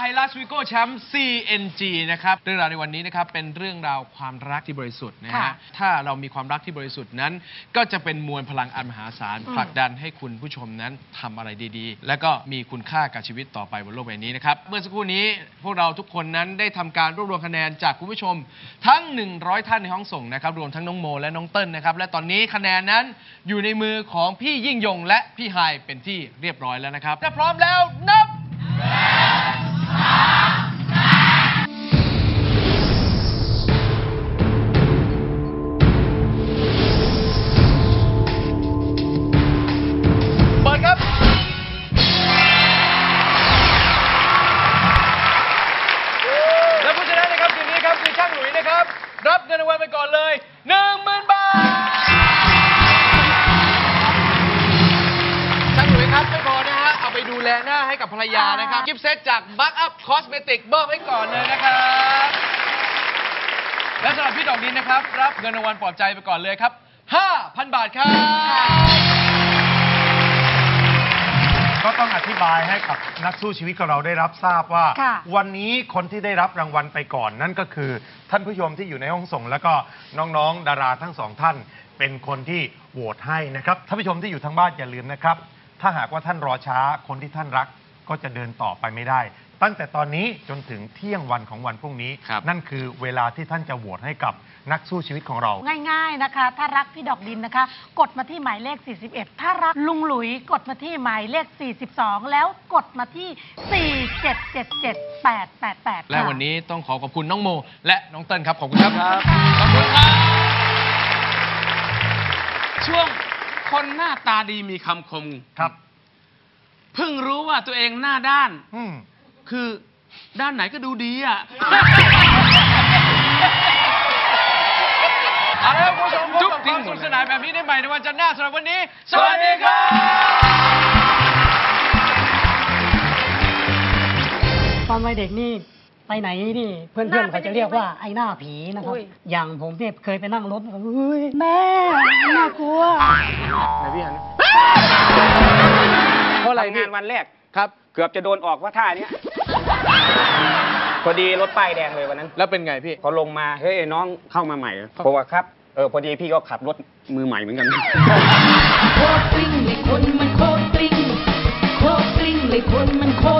แชมป์ CNG นะครับ เรื่องราวในวันนี้นะครับ เป็นเรื่องราวความรักที่บริสุทธิ์นะค่ะฮะถ้าเรามีความรักที่บริสุทธิ์นั้น ก็จะเป็นมวลพลังอันมหาศาล ผลักดันให้คุณผู้ชมนั้นทำอะไรดีๆ และก็มีคุณค่ากับชีวิตต่อไปบนโลกใบนี้นะครับ เมื่อสักครู่นี้พวกเราทุกคนนั้นได้ทำการรวบรวมคะแนนจากคุณผู้ชม ทั้ง 100 ท่านในห้องส่งนะครับ รวมทั้งน้องโมและน้องเติ้ลนะครับ และตอนนี้คะแนนนั้นอยู่ในมือของพี่ยิ่งยงและพี่ไฮายเป็นที่เรียบร้อยแล้วนะครับถ้าพร้อมแล้วนับ เเอาไปดูแลหน้าให้กับภรรยานะครับกิฟต์เซตจากบัคอัพคอสเมติกเบิร์ให้ก่อนเลยนะครับ และสำหรับพี่ดอกดินนะครับ รับเงินรางวัลปลอบใจไปก่อนเลยครับ 5,000 บาทครับก็ต้องอธิบายให้กับนักสู้ชีวิตของเราได้รับทราบว่า ค่ะ วันนี้คนที่ได้รับรางวัลไปก่อน นั่นก็คือท่านผู้ชมที่อยู่ในห้องส่ง แล้วก็น้องๆ ดาราทั้งสองท่าน เป็นคนที่โหวตให้นะครับท่านผู้ชมที่อยู่ทางบ้านอย่าลืมนะครับ ถ้าหากว่าท่านรอช้าคนที่ท่านรักก็จะเดินต่อไปไม่ได้ ตั้งแต่ตอนนี้จนถึงเที่ยงวันของวันพรุ่งนี้ ครับนั่นคือเวลาที่ท่านจะโหวตให้กับนักสู้ชีวิตของเรา ง่ายๆนะคะ ถ้ารักพี่ดอกดินนะคะ กดมาที่หมายเลข 41 ถ้ารักลุงหลุยกดมาที่หมายเลข 42 แล้วกดมาที่ 4777888และวันนี้ต้องขอขอบคุณน้องโม และน้องเติ้ลครับ ขอบคุณครับ ขอบคุณครับ หน้าตาดีมีคำคมครับ เพิ่งรู้ว่าตัวเองหน้าด้าน อืมคือด้านไหนก็ดูดีอะ เอาละครับคุณผู้ชมพบจุ๊บกับคจริวางมหมสดนุกเลยสนานแบบนี้ได้ใหม่ในวันจันทร์หน้าสำหรับวันนี้ สวัสดีครับตอนวัยเด็กนี่ ไปไหนนี่เพื่อนๆเขาจะเรียกว่าไอ้หน้าผีนะครับอุ้ยอย่างผมเนี่ยเคยไปนั่งรถเฮ้ยแม่น่ากลัวไหนพี่ฮันเพราะอะไรงานวันแรกครับ เกือบจะโดนออกว่าท่าเนี้ยพอดีรถป้ายแดงเลยวันนั้น แล้วเป็นไงพี่พอลงมาเฮ้ยน้องเข้ามาใหม่เพราะว่าครับเออพอดีพี่ก็ขับรถมือใหม่เหมือนกันโคตรกลิ้งเลยคนมันโคตรกลิ้งโคตรกลิ้งเลยคนมันโคตรกลิ้ง